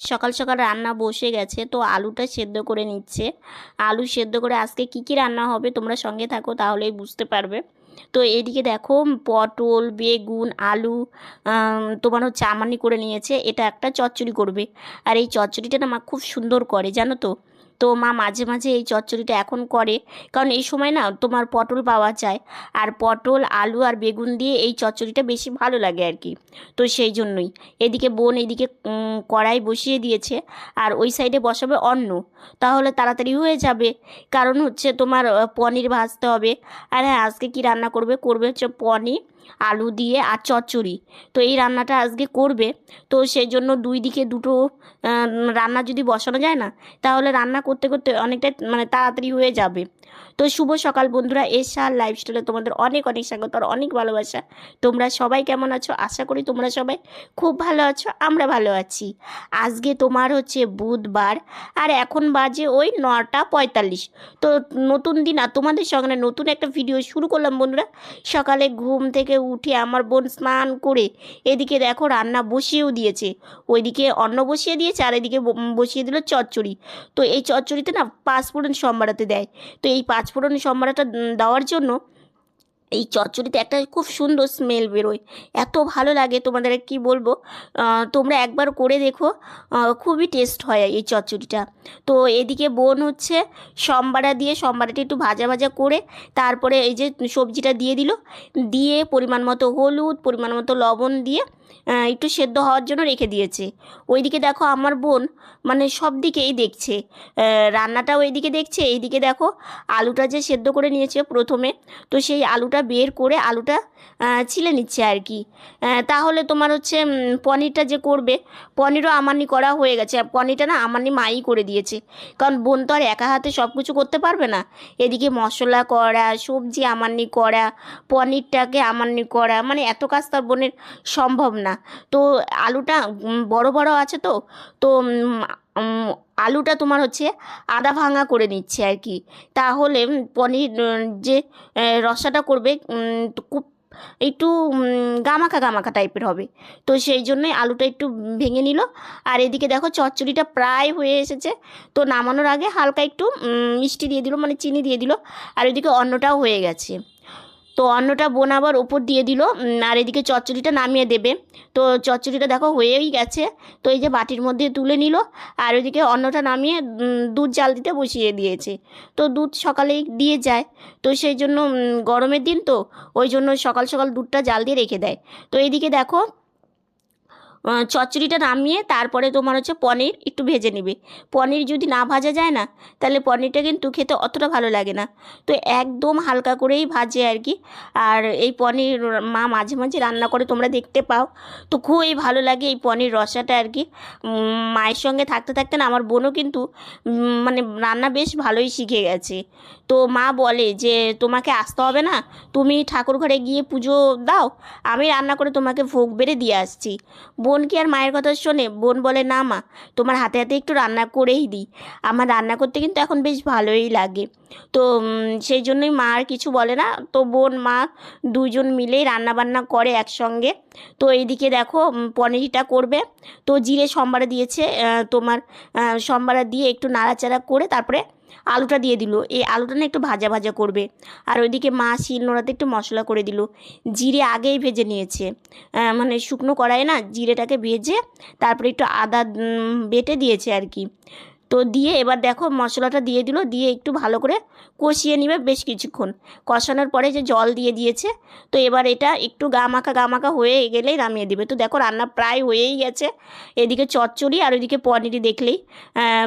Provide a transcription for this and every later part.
সকাল সকাল রান্না বসে গেছে, তো আলুটা সেদ্ধ করে নিচ্ছে। আলু সেদ্ধ করে আজকে কি কি রান্না হবে তোমরা সঙ্গে থাকো, তাহলেই বুঝতে পারবে। তো এদিকে দেখো, পটল, বেগুন, আলু তোমার হচ্ছে আমানি করে নিয়েছে, এটা একটা চচ্চড়ি করবে। আর এই চচ্চড়িটা না মা খুব সুন্দর করে, জানো তো? তো মা মাঝে মাঝে এই চচ্চড়িটা এখন করে। কারণ এই সময় না তোমার পটল পাওয়া যায়। আর পটল, আলু আর বেগুন দিয়ে এই চচ্চড়িটা বেশি ভালো লাগে আর কি। তো সেই জন্যই। এদিকে বোন এদিকে কড়াই বসিয়ে দিয়েছে। আর ওই সাইডে বসাবে অন্ন। তাহলে তাড়াতাড়ি হয়ে যাবে। কারণ হচ্ছে তোমার পনির ভাজতে হবে। আর হ্যাঁ আজকে কি রান্না করবে? করবে হচ্ছে পনির। আলু দিয়ে আর চচ্চড়ি। তো এই রান্নাটা আজকে করবে। তো সেই জন্য দুই দিকে দুটো রান্না যদি বসানো যায় না, তাহলে রান্না করতে করতে অনেকটা মানে তাড়াতাড়ি হয়ে যাবে। তো শুভ সকাল বন্ধুরা এসআর লাইফস্টাইলে তোমাদের অনেক অনেক স্বাগত আর অনেক ভালোবাসা। তোমরা সবাই কেমন আছো? আশা করি তোমরা সবাই খুব ভালো আছো, আমরা ভালো আছি। আজকে তোমার হচ্ছে বুধবার আর এখন বাজে ওই নটা পঁয়তাল্লিশ। তো নতুন দিন আর তোমাদের সঙ্গে নতুন একটা ভিডিও শুরু করলাম বন্ধুরা। সকালে ঘুম থেকে উঠে আমার বোন স্নান করে এদিকে দেখো রান্না বসিয়েও দিয়েছে। ওইদিকে অন্ন বসিয়ে দিয়েছে আর এদিকে বসিয়ে দিল চচ্চড়ি। তো এই চচ্চড়িতে না পাঁচ পাঁচফোড়ন সম্বারাতে দেয়। তো এই পাঁচফোড়ন সম্বারাটা দেওয়ার জন্য এই চচ্চড়িতে একটা খুব সুন্দর স্মেল বেরোয়। এত ভালো লাগে তোমাদের কি বলব? তোমরা একবার করে দেখো। খুবই টেস্ট হয় এই চচ্চড়িটা। তো এদিকে বোন হচ্ছে সম্বারা দিয়ে সম্বারাটা একটু ভাজা ভাজা করে তারপরে এই যে সবজিটা দিয়ে দিল। দিয়ে পরিমাণ মতো হলুদ, পরিমাণ মতো লবণ দিয়ে একটু সেদ্ধ হওয়ার জন্য রেখে দিয়েছে। ওইদিকে দেখো আমার বোন মানে সব দিকেই দেখছে। রান্নাটাও এইদিকে দেখছে, এইদিকে দেখো আলুটা যে সেদ্ধ করে নিয়েছে প্রথমে, তো সেই আলুটা বের করে আলুটা ছিলে নিচ্ছে আর কি। তাহলে তোমার হচ্ছে পনিরটা যে করবে, পনিরও আমানি করা হয়ে গেছে। পনিরটা না আমানি মাই করে দিয়েছে। কারণ বোন তো আর একা হাতে সব কিছু করতে পারবে না। এদিকে মশলা করা, সবজি আমানি করা, পনিরটাকে আমানি করা মানে এত কাজ তার বোনের সম্ভব না। তো আলুটা বড় বড় আছে তো তো আলুটা তোমার হচ্ছে আদা ভাঙা করে নিচ্ছে আর কি। তাহলে পনির যে রসাটা করবে খুব একটু গামাখা গামাখা টাইপের হবে। তো সেই জন্যই আলুটা একটু ভেঙে নিল। আর এদিকে দেখো চচ্চড়িটা প্রায় হয়ে এসেছে। তো নামানোর আগে হালকা একটু মিষ্টি দিয়ে দিল মানে চিনি দিয়ে দিল। আর এদিকে অন্নটাও হয়ে গেছে। তো অন্নটা বোন আবার ওপর দিয়ে দিল আর এদিকে চচ্চড়িটা নামিয়ে দেবে। তো চচ্চড়িটা দেখো হয়েই গেছে, তো এই যে বাটির মধ্যে তুলে নিল, আর ওইদিকে অন্নটা নামিয়ে দুধ জাল দিতে বসিয়ে দিয়েছে। তো দুধ সকালেই দিয়ে যায়, তো সেই জন্য গরমের দিন তো, ওই জন্য সকাল সকাল দুধটা জাল দিয়ে রেখে দেয়। তো এইদিকে দেখো চচ্চড়িটা নামিয়ে তারপরে তোমার হচ্ছে পনির একটু ভেজে নেবে। পনির যদি না ভাজা যায় না, তাহলে পনিরটা কিন্তু খেতে অতটা ভালো লাগে না। তো একদম হালকা করেই ভাজে আর কি। আর এই পনির মা মাঝে মাঝে রান্না করে, তোমরা দেখতে পাও। তো খুবই ভালো লাগে এই পনির রসাটা আর কি। মায়ের সঙ্গে থাকতে থাকতে না আমার বোনও কিন্তু মানে রান্না বেশ ভালোই শিখে গেছে। তো মা বলে যে, তোমাকে আসতে হবে না? তুমি ঠাকুর ঘরে গিয়ে পুজো দাও। আমি রান্না করে তোমাকে ভোগ বেড়ে দিয়ে আসছি। বোন কি আর মায়ের কথা শোনে, বোন বলে, না মা, তোমার হাতে হাতে একটু রান্না করেই দিই। আমার রান্না করতে কিন্তু এখন বেশ ভালোই লাগে। তো সেই জন্যই মা আর কিছু বলে না। তো বোন, মা দুজন মিলেই রান্না বান্না করে একসঙ্গে। তো এইদিকে দেখো পনিরটা করবে। তো জিরে সম্বারা দিয়েছে তোমার সম্বারা দিয়ে একটু নাড়াচাড়া করে তারপরে আলুটা দিয়ে দিল। এই আলুটা না একটু ভাজা ভাজা করবে। আর ওইদিকে মা শিল নোড়াতে একটু মশলা করে দিল। জিরে আগেই ভেজে নিয়েছে। মানে শুকনো কড়াইয়ে না জিরেটাকে ভেজে তারপরে একটু আদা বেটে দিয়েছে আর কি। তো দিয়ে এবার দেখো মশলাটা দিয়ে দিল, দিয়ে একটু ভালো করে কষিয়ে নিবে বেশ কিছুক্ষণ। কষানোর পরে যে জল দিয়ে দিয়েছে, তো এবার এটা একটু গামাখা গামাখা হয়ে গেলেই নামিয়ে দিবে। তো দেখো রান্না প্রায় হয়েই গেছে। এদিকে চচ্চড়ি আর ওইদিকে পনিরই দেখলেই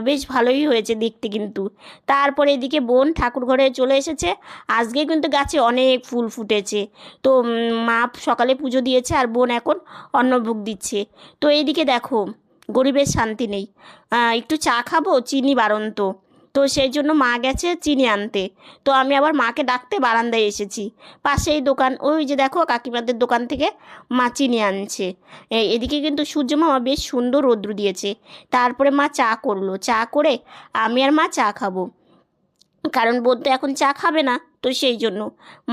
বেশ ভালোই হয়েছে দেখতে কিন্তু। তারপরে এদিকে বোন ঠাকুর ঘরে চলে এসেছে। আজকে কিন্তু গাছে অনেক ফুল ফুটেছে। তো মা সকালে পুজো দিয়েছে আর বোন এখন অন্নভোগ দিচ্ছে। তো এইদিকে দেখো গরিবের শান্তি নেই। একটু চা খাব, চিনি বারণ তো তো সেই জন্য মা গেছে চিনি আনতে। তো আমি আবার মাকে ডাকতে বারান্দায় এসেছি। পাশেই দোকান, ওই যে দেখো কাকিমাদের দোকান থেকে মা চিনি আনছে। এদিকে কিন্তু সূর্য মামা বেশ সুন্দর রৌদ্র দিয়েছে। তারপরে মা চা করল। চা করে আমি আর মা চা খাব। কারণ বোন তো এখন চা খাবে না, তো সেই জন্য।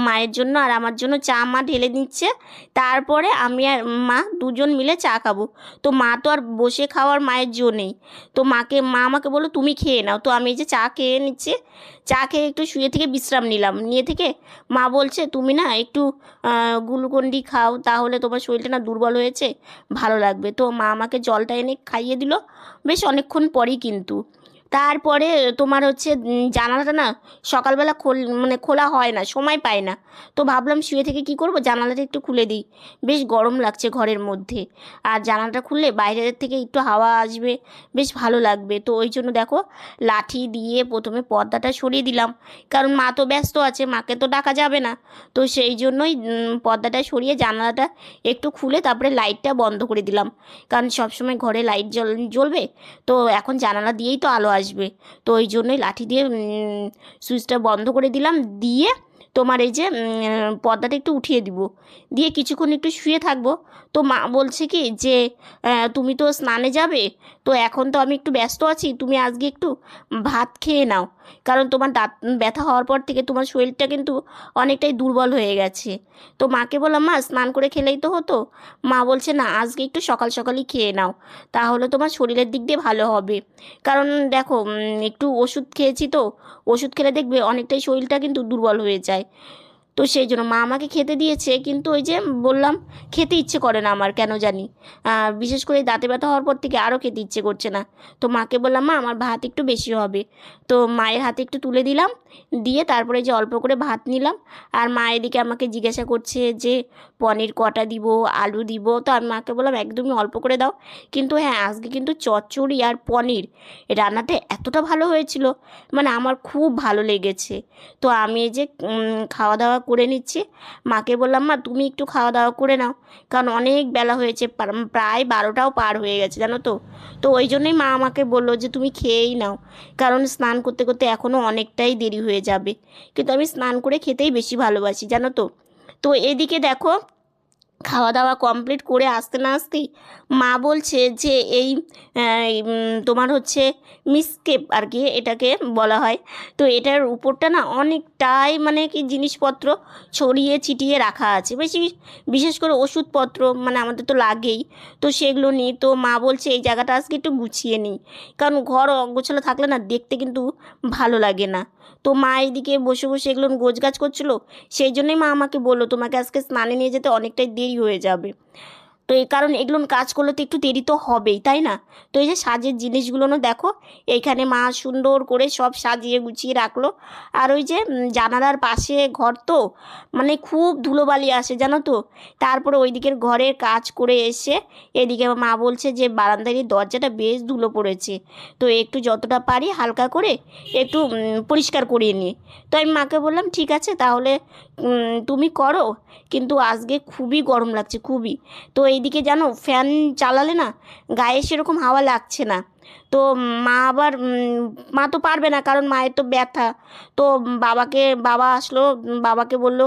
মায়ের জন্য আর আমার জন্য চা মা ঢেলে নিচ্ছে তারপরে আমি আর মা দুজন মিলে চা খাব। তো মা তো আর বসে খাওয়ার মায়ের জো নেই। তো মাকে, মা আমাকে বলল, তুমি খেয়ে নাও। তো আমি এই যে চা খেয়ে নিচ্ছি, চা খেয়ে একটু শুয়ে থেকে বিশ্রাম নিলাম। নিয়ে থেকে মা বলছে, তুমি না একটু গ্লুকন্ডি খাও, তাহলে তোমার শরীরটা না দুর্বল হয়েছে, ভালো লাগবে। তো মা আমাকে জলটা এনে খাইয়ে দিল। বেশ অনেকক্ষণ পরেই কিন্তু। তারপরে তোমার হচ্ছে জানালাটা না সকালবেলা খোল মানে খোলা হয় না, সময় পায় না। তো ভাবলাম শুয়ে থেকে কি করব? জানালাটা একটু খুলে দিই। বেশ গরম লাগছে ঘরের মধ্যে। আর জানালাটা খুললে বাইরের থেকে একটু হাওয়া আসবে, বেশ ভালো লাগবে। তো ওই জন্য দেখো, লাঠি দিয়ে প্রথমে পর্দাটা সরিয়ে দিলাম। কারণ মা তো ব্যস্ত আছে, মাকে তো ডাকা যাবে না। তো সেই জন্যই পর্দাটা সরিয়ে জানালাটা একটু খুলে তারপরে লাইটটা বন্ধ করে দিলাম। কারণ সবসময় ঘরে লাইট জ্বল, জ্বলবে। তো এখন জানালা দিয়েই তো আলো আসবে তো ওই জন্যই লাঠি দিয়ে সুইচটা বন্ধ করে দিলাম। দিয়ে তোমার এই যে পর্দাটা একটু উঠিয়ে দিব। দিয়ে কিছুক্ষণ একটু শুয়ে থাকব। তো মা বলছে কি যে তুমি তো স্নানে যাবে। তো এখন তো আমি একটু ব্যস্ত আছি। তুমি আজকে একটু ভাত খেয়ে নাও। কারণ তোমার দাঁত ব্যথা হওয়ার পর থেকে তোমার শরীরটা কিন্তু অনেকটাই দুর্বল হয়ে গেছে। তো মাকে বললাম, মা, স্নান করে খেলেই তো হতো। মা বলছে, না, আজকে একটু সকাল সকালই খেয়ে নাও, তাহলে তোমার শরীরের দিক দিয়ে ভালো হবে। কারণ দেখো একটু ওষুধ খেয়েছি তো, ওষুধ খেলে দেখবে অনেকটাই শরীরটা কিন্তু দুর্বল হয়ে যায়। তো সেই জন্য মা আমাকে খেতে দিয়েছে, কিন্তু ওই যে বললাম খেতে ইচ্ছে করে না আমার, কেন জানি। বিশেষ করে দাঁতে ব্যথা হওয়ার পর থেকে আরও খেতে ইচ্ছে করছে না। তো মাকে বললাম, মা, আমার ভাত একটু বেশি হবে। তো মায়ের হাতে একটু তুলে দিলাম, দিয়ে তারপরে যে অল্প করে ভাত নিলাম, আর মা এদিকে আমাকে জিজ্ঞাসা করছে যে, পনির কটা দিব, আলু দিব? তো আমি মাকে বললাম, একদমই অল্প করে দাও। কিন্তু হ্যাঁ আজকে কিন্তু চচ্চড়ি আর পনির রান্নাটা এতটা ভালো হয়েছিল মানে আমার খুব ভালো লেগেছে। তো আমি এই যে খাওয়া দাওয়া করে নিচ্ছে। মাকে বললাম, মা, তুমি একটু খাওয়া দাওয়া করে নাও। কারণ অনেক বেলা হয়েছে প্রায় বারোটাও পার হয়ে গেছে, জানো তো? তো ওই জন্যই মা আমাকে বলল যে, তুমি খেয়েই নাও। কারণ স্নান করতে করতে এখনও অনেকটাই দেরি হয়ে যাবে। কিন্তু আমি স্নান করে খেতেই বেশি ভালোবাসি, জানো তো? তো এদিকে দেখো খাওয়া দাওয়া কমপ্লিট করে আসতে না আসতেই মা বলছে যে এই তোমার হচ্ছে মিসকেপ আর কি এটাকে বলা হয়। তো এটার উপরটা না অনেকটাই মানে কি জিনিসপত্র ছড়িয়ে ছিটিয়ে রাখা আছে। বেশি বিশেষ করে ওষুধপত্র মানে আমাদের তো লাগেই। তো সেগুলো নিই তো মা বলছে এই জায়গাটা আজকে একটু গুছিয়ে নিই। কারণ ঘর অগোছালো থাকলে না দেখতে কিন্তু ভালো লাগে না। তো মা এইদিকে বসে বসে এগুলো গোছগাছ করছিল, সেই জন্যই মা আমাকে বলল তোমাকে আজকে স্নানে নিয়ে যেতে অনেকটাই দেরি হয়ে যাবে। তো এই কারণ এগুলো কাজ করলে তো একটু দেরি তো হবেই, তাই না? তো এই যে সাজের জিনিসগুলো দেখো, এইখানে মা সুন্দর করে সব সাজিয়ে গুছিয়ে রাখল। আর ওই যে জানালার পাশে ঘর তো মানে খুব ধুলোবালি আসে, জানো তো? তারপরে ওই দিকের ঘরের কাজ করে এসে, এদিকে মা বলছে যে, বারান্দার এই দরজাটা বেশ ধুলো পড়েছে। তো একটু যতটা পারি হালকা করে একটু পরিষ্কার করিয়ে নিই। তো আমি মাকে বললাম, ঠিক আছে, তাহলে তুমি করো। কিন্তু আজকে খুবই গরম লাগছে, খুবই। তো এইদিকে জানো, ফ্যান চালালে না, গায়ে সেরকম হাওয়া লাগছে না। তো মা আবার মা তো পারবে না, কারণ মায়ের তো ব্যথা। তো বাবাকে, বাবা আসলো, বাবাকে বলল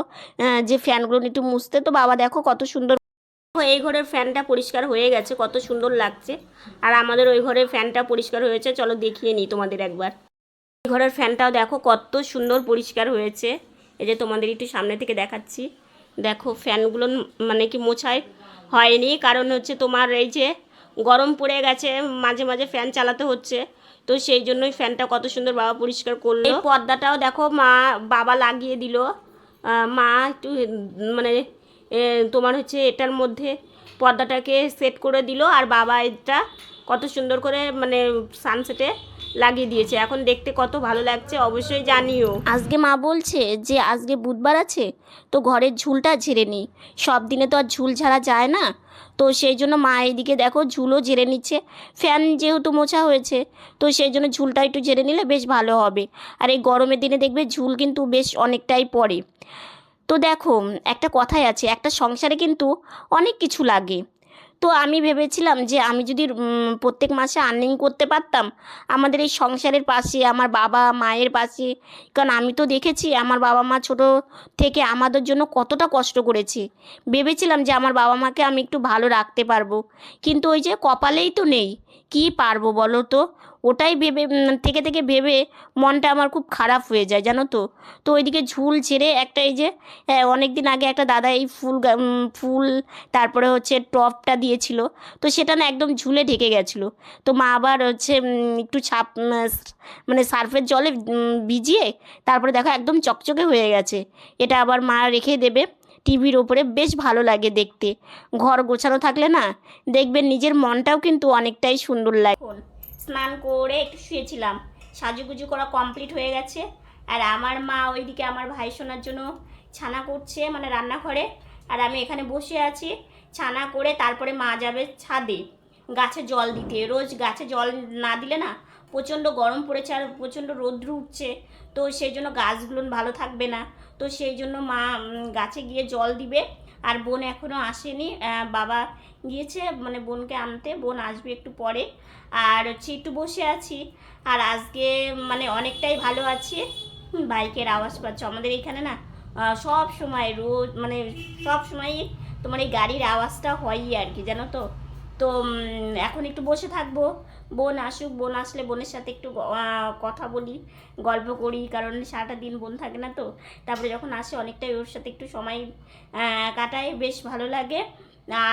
যে ফ্যানগুলো একটু মুছতে। তো বাবা দেখো কত সুন্দর এই ঘরের ফ্যানটা পরিষ্কার হয়ে গেছে, কত সুন্দর লাগছে। আর আমাদের ওই ঘরের ফ্যানটা পরিষ্কার হয়েছে, চলো দেখিয়ে নিই তোমাদের একবার। এই ঘরের ফ্যানটাও দেখো কত সুন্দর পরিষ্কার হয়েছে। এই যে তোমাদের একটু সামনে থেকে দেখাচ্ছি। দেখো ফ্যানগুলো মানে কি মোছায় হয়নি, কারণ হচ্ছে তোমার এই যে গরম পড়ে গেছে, মাঝে মাঝে ফ্যান চালাতে হচ্ছে। তো সেই জন্যই ফ্যানটা কত সুন্দর বাবা পরিষ্কার করল। এই পর্দাটাও দেখো মা, বাবা লাগিয়ে দিল। মা একটু মানে তোমার হচ্ছে এটার মধ্যে পর্দাটাকে সেট করে দিল। আর বাবা এটা কত সুন্দর করে মানে সানসেটে লাগিয়ে দিয়েছে। এখন দেখতে কত ভালো লাগছে, অবশ্যই জানিও। আজকে মা বলছে যে, আজকে বুধবার আছে, তো ঘরের ঝুলটা ঝেড়ে নিই। সব দিনে তো আর ঝুল ঝাড়া যায় না। তো সেই জন্য মা এইদিকে দেখো, ঝুলও ঝেড়ে নিচ্ছে। ফ্যান যেহেতু মোছা হয়েছে, তো সেই জন্য ঝুলটা একটু ঝেড়ে নিলে বেশ ভালো হবে। আর এই গরমের দিনে দেখবে ঝুল কিন্তু বেশ অনেকটাই পড়ে। তো দেখো, একটা কথাই আছে, একটা সংসারে কিন্তু অনেক কিছু লাগে। তো আমি ভেবেছিলাম যে আমি যদি প্রত্যেক মাসে আর্নিং করতে পারতাম, আমাদের এই সংসারের পাশে, আমার বাবা মায়ের পাশে, কারণ আমি তো দেখেছি আমার বাবা মা ছোট থেকে আমাদের জন্য কতটা কষ্ট করেছে। ভেবেছিলাম যে আমার বাবা মাকে আমি একটু ভালো রাখতে পারব, কিন্তু ওই যে কপালেই তো নেই, কি পারব বলো তো? ওটাই ভেবে থেকে থেকে ভেবে মনটা আমার খুব খারাপ হয়ে যায়, জানো তো। তো ওইদিকে ঝুল ছেড়ে একটা এই যে অনেক দিন আগে একটা দাদা এই ফুল ফুল তারপরে হচ্ছে টপটা দিয়েছিল। তো সেটা না একদম ঝুলে ঢেকে গেছিল। তো মা আবার হচ্ছে একটু ছাপ মানে সার্ফের জলে ভিজিয়ে তারপরে দেখো একদম চকচকে হয়ে গেছে। এটা আবার মা রেখে দেবে টিভির ওপরে, বেশ ভালো লাগে দেখতে। ঘর গোছানো থাকলে না দেখবেন নিজের মনটাও কিন্তু অনেকটাই সুন্দর লাগে। স্নান করে একটু শুয়েছিলাম। সাজুগুজু করা কমপ্লিট হয়ে গেছে। আর আমার মা ওইদিকে আমার ভাই শোনার জন্য ছানা করছে মানে রান্নাঘরে। আর আমি এখানে বসে আছি। ছানা করে তারপরে মা যাবে ছাদে গাছে জল দিতে। রোজ গাছে জল না দিলে না প্রচণ্ড গরম পড়েছে আর প্রচণ্ড রৌদ্র উঠছে। তো সেই জন্য গাছগুলো ভালো থাকবে না। তো সেই জন্য মা গাছে গিয়ে জল দিবে। আর বোন এখনও আসেনি বাবা গিয়েছে মানে বোনকে আনতে, বোন আসবে একটু পরে। আর হচ্ছে একটু বসে আছি। আর আজকে মানে অনেকটাই ভালো আছি। বাইকের আওয়াজ পাচ্ছ। আমাদের এখানে না সব সময় রোজ মানে সব সময়ই তোমার এই গাড়ির আওয়াজটা হয়ই আর কি, জানো তো? তো এখন একটু বসে থাকব। বোন আসুক, বোন আসলে বোনের সাথে একটু কথা বলি, গল্প করি, কারণ সারাটা দিন বোন থাকে না তো। তারপরে যখন আসে অনেকটাই ওর সাথে একটু সময় কাটায়, বেশ ভালো লাগে।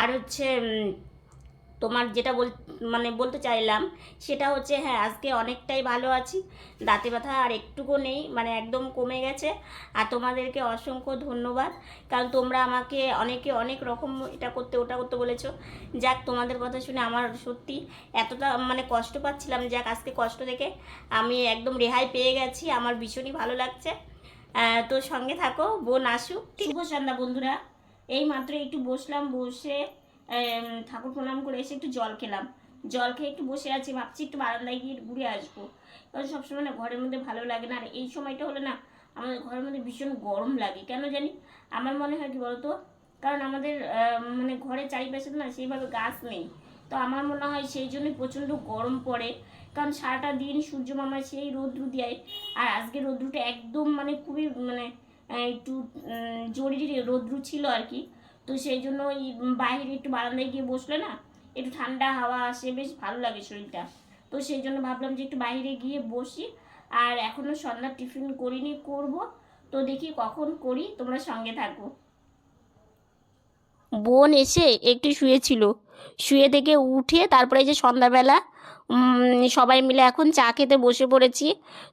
আর হচ্ছে তোমার যেটা বল মানে বলতে চাইলাম, সেটা হচ্ছে হ্যাঁ আজকে অনেকটাই ভালো আছি। দাঁতে ব্যথা আর একটুকু নেই মানে একদম কমে গেছে। আর তোমাদেরকে অসংখ্য ধন্যবাদ। কারণ তোমরা আমাকে অনেকে অনেক রকম এটা করতে, ওটা করতে বলেছ। যাক, তোমাদের কথা শুনে আমার সত্যি এতটা মানে কষ্ট পাচ্ছিলাম। যাক, আজকে কষ্ট দেখে আমি একদম রেহাই পেয়ে গেছি। আমার ভীষণই ভালো লাগছে। তো সঙ্গে থাকো, বোন আসুক। শুভ সন্ধ্যা বন্ধুরা। এই মাত্র একটু বসলাম, বসে ঠাকুর প্রণাম করে এসে একটু জল খেলাম। জল খেয়ে একটু বসে আছি, ভাবছি একটু বারান্দায় গিয়ে ঘুরে আসব। কারণ সবসময় না ঘরের মধ্যে ভালো লাগে না। আর এই সময়টা হলে না আমাদের ঘরের মধ্যে ভীষণ গরম লাগে। কেন জানি? আমার মনে হয় কি বলতো? কারণ আমাদের মানে ঘরের চারিপাশে না সেইভাবে গাছ নেই। তো আমার মনে হয় সেই জন্যই প্রচণ্ড গরম পড়ে। কারণ সারাটা দিন সূর্য মামা সেই রৌদ্র দেয় আর আজকে রৌদ্রটা একদম মানে খুবই মানে একটু জরুরি রৌদ্র ছিল আর কি। তো সেই জন্য ওই বাইরে একটু বারান্দায় গিয়ে বসলে না, একটু ঠান্ডা হাওয়া আসে, বেশ ভালো লাগে শরীরটা। তো সেই জন্য ভাবলাম যে একটু বাইরে গিয়ে বসি। আর এখনও সন্ধ্যার টিফিন করিনি, করব। তো দেখি কখন করি, তোমরা সঙ্গে থাকো। বোন এসে একটু শুয়েছিল। শুয়ে থেকে উঠে তারপরে যে সন্ধ্যাবেলা সবাই মিলে এখন চা খেতে বসে পড়েছি।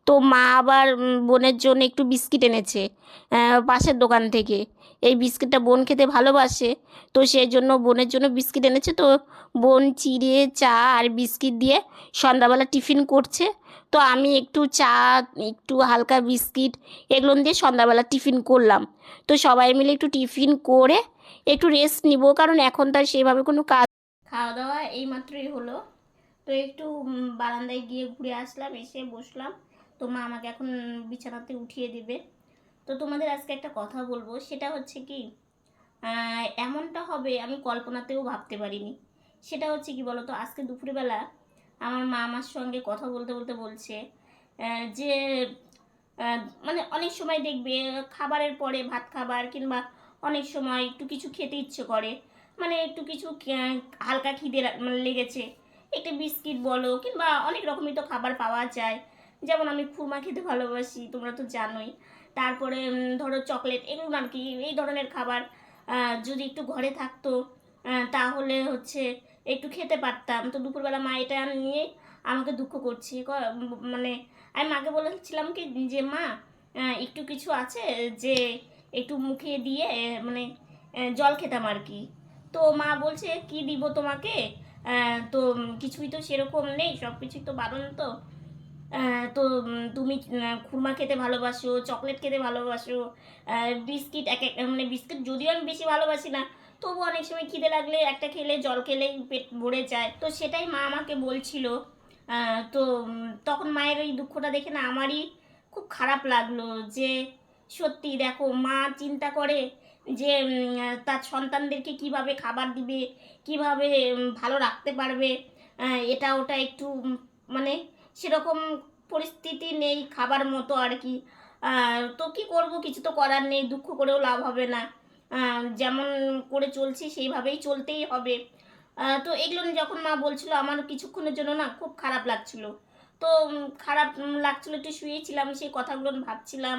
তো মা আবার বোনের জন্য একটু বিস্কিট এনেছে পাশের দোকান থেকে। এই বিস্কিটটা বোন খেতে ভালোবাসে। তো সেই জন্য বোনের জন্য বিস্কিট এনেছে। তো বোন চিড়ে, চা আর বিস্কিট দিয়ে সন্ধ্যাবেলা টিফিন করছে। তো আমি একটু চা, একটু হালকা বিস্কিট এগুলো দিয়ে সন্ধ্যাবেলা টিফিন করলাম। তো সবাই মিলে একটু টিফিন করে একটু রেস্ট নিব। কারণ এখন তার সেভাবে কোনো কাজ খাওয়া দাওয়া এই মাত্রই হলো। তো একটু বারান্দায় গিয়ে ঘুরে আসলাম, এসে বসলাম। তো মা আমাকে এখন বিছানাতে উঠিয়ে দিবে। তো তোমাদের আজকে একটা কথা বলব। সেটা হচ্ছে কি এমনটা হবে আমি কল্পনাতেও ভাবতে পারিনি। সেটা হচ্ছে কি বলতো, আজকে দুপুরবেলা আমার মা আমার সঙ্গে কথা বলতে বলতে বলছে যে মানে অনেক সময় দেখবে খাবারের পরে ভাত খাবার কিংবা অনেক সময় একটু কিছু খেতে ইচ্ছে করে। মানে একটু কিছু হালকা খিদে মানে লেগেছে। একটা বিস্কিট বলো কিংবা অনেক রকমই তো খাবার পাওয়া যায়। যেমন আমি খুরমা খেতে ভালোবাসি, তোমরা তো জানোই। তারপরে ধরো চকলেট, এগুলো আর কি, এই ধরনের খাবার যদি একটু ঘরে থাকতো তাহলে হচ্ছে একটু খেতে পারতাম। তো দুপুরবেলা মা এটা নিয়ে আমাকে দুঃখ করছে। মানে আমি মাকে বলেছিলাম কি যে, মা একটু কিছু আছে যে, একটু মুখে দিয়ে মানে জল খেতাম আর কি। তো মা বলছে, কি দিব তোমাকে? তো কিছুই তো সেরকম নেই সব কিছুই তো বারণ তো। তো তুমি খুরমা খেতে ভালোবাসো, চকলেট খেতে ভালোবাসো বিস্কিট এক এক মানে বিস্কিট যদিও আমি বেশি ভালোবাসি না, তবু অনেক সময় খিদে লাগলে একটা খেলে, জল খেলেই পেট ভরে যায়। তো সেটাই মা আমাকে বলছিল তো তখন মায়ের ওই দুঃখটা দেখে না আমারই খুব খারাপ লাগল যে, সত্যি দেখো, মা চিন্তা করে যে তার সন্তানদেরকে কীভাবে খাবার দিবে, কীভাবে ভালো রাখতে পারবে এটা ওটা একটু মানে সেরকম পরিস্থিতি নেই খাবার মতো আর কি। তো কি করব? কিছু তো করার নেই, দুঃখ করেও লাভ হবে না। যেমন করে চলছি সেইভাবেই চলতেই হবে। তো এগুলো যখন মা বলছিল আমার কিছুক্ষণের জন্য না খুব খারাপ লাগছিল। তো খারাপ লাগছিল একটু শুয়েছিলাম, সেই কথাগুলো ভাবছিলাম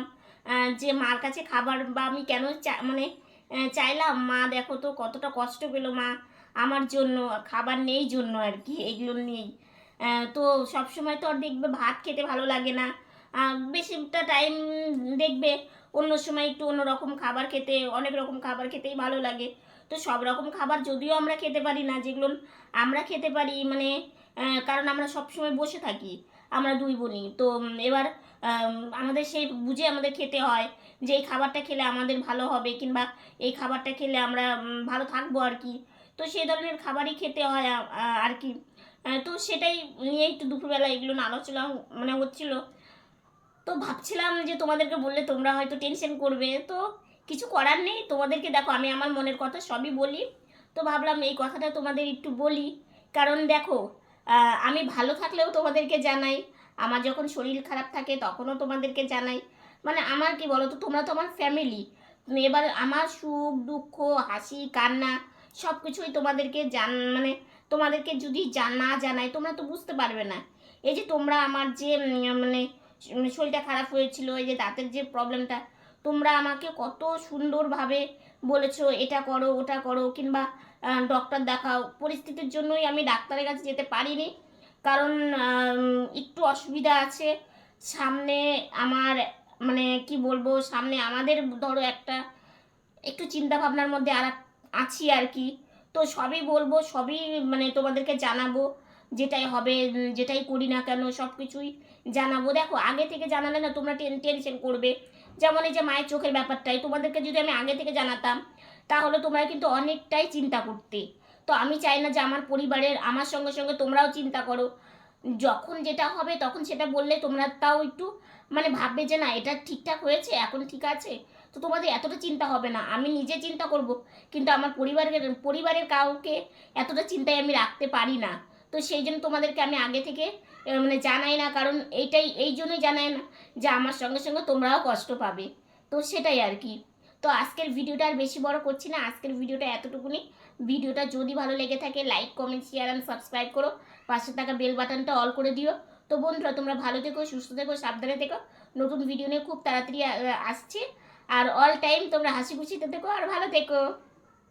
যে মার কাছে খাবার বা আমি কেন চা- মানে চাইলাম? মা দেখো তো কতটা কষ্ট পেল মা, আমার জন্য, খাবার নেই জন্য আর কি, এগুলো নিয়েই। তো সবসময় তো আর দেখবে ভাত খেতে ভালো লাগে না। বেশিটা টাইম দেখবে অন্য সময় একটু অন্য রকম খাবার খেতে, অনেক রকম খাবার খেতেই ভালো লাগে। তো সব রকম খাবার যদিও আমরা খেতে পারি না, যেগুলো আমরা খেতে পারি মানে কারণ আমরা সবসময় বসে থাকি, আমরা দুই বোনই। তো এবার আমাদের সেই বুঝে আমাদের খেতে হয় যে এই খাবারটা খেলে আমাদের ভালো হবে কিংবা এই খাবারটা খেলে আমরা ভালো থাকব আর কি। তো সেই ধরনের খাবারই খেতে হয় আর কি। তো সেটাই নিয়ে একটু দুপুরবেলা এগুলো নিয়ে আলোচনা মানে হচ্ছিল। তো ভাবছিলাম যে তোমাদেরকে বললে তোমরা হয়তো টেনশন করবে। তো কিছু করার নেই। তোমাদেরকে দেখো, আমি আমার মনের কথা সবই বলি। তো ভাবলাম এই কথাটা তোমাদের একটু বলি। কারণ দেখো আমি ভালো থাকলেও তোমাদেরকে জানাই। আমার যখন শরীর খারাপ থাকে তখনও তোমাদেরকে জানাই। মানে আমার কি বলো তো তোমরা তো আমার ফ্যামিলি এবার আমার সুখ, দুঃখ, হাসি, কান্না সব কিছুই তোমাদেরকে জান মানে তোমাদেরকে যদি না জানাই, তোমরা তো বুঝতে পারবে না। এই যে তোমরা আমার যে মানে শরীরটা খারাপ হয়েছিল, এই যে দাঁতের যে প্রবলেমটা, তোমরা আমাকে কত সুন্দরভাবে বলেছ, এটা করো, ওটা করো, কিংবা ডক্টর দেখাও। পরিস্থিতির জন্যই আমি ডাক্তারের কাছে যেতে পারিনি। কারণ একটু অসুবিধা আছে। সামনে আমার মানে কি বলব, সামনে আমাদের ধরো একটা, একটু চিন্তা ভাবনার মধ্যে আর, আছি আর কি। তো সবই বলব, সবই মানে তোমাদেরকে জানাব, যেটাই হবে যেটাই করি না কেন সব কিছুই জানাব। দেখো, আগে থেকে জানালে না তোমরা টেন, টেনশন করবে। যেমন এই যে মায়ের চোখের ব্যাপারটাই, তোমাদেরকে যদি আমি আগে থেকে জানাতাম, তাহলে তোমরা কিন্তু অনেকটাই চিন্তা করতে। তো আমি চাই না যে আমার পরিবারের, আমার সঙ্গে সঙ্গে তোমরাও চিন্তা করো। যখন যেটা হবে তখন সেটা বললে তোমরা তাও একটু মানে ভাববে যে না, এটা ঠিকঠাক হয়েছে, এখন ঠিক আছে। তো তোমাদের এতটা চিন্তা হবে না, আমি নিজে চিন্তা করব, কিন্তু আমার পরিবারের পরিবারের কাউকে এতটা চিন্তায় আমি রাখতে পারি না। তো সেই জন্য তোমাদেরকে আমি আগে থেকে মানে জানাই না, কারণ এইটাই, এই জন্যই জানাই না যে আমার সঙ্গে সঙ্গে তোমরাও কষ্ট পাবে। তো সেটাই আর কি। তো আজকের ভিডিওটা আর বেশি বড় করছি না, আজকের ভিডিওটা এতটুকুনি। ভিডিওটা যদি ভালো লেগে থাকে like comment share and subscribe করো। পাশে থাকা বেল বাটনটা অল করে দিও। তো বন্ধুরা, তোমরা ভালো থেকো, সুস্থ থেকো, সাবধানে থেকো। নতুন ভিডিও নিয়ে খুব তাড়াতাড়ি আসছে। আর অল টাইম তোমরা হাসি খুশিতে থেকো আর ভালো থেকো।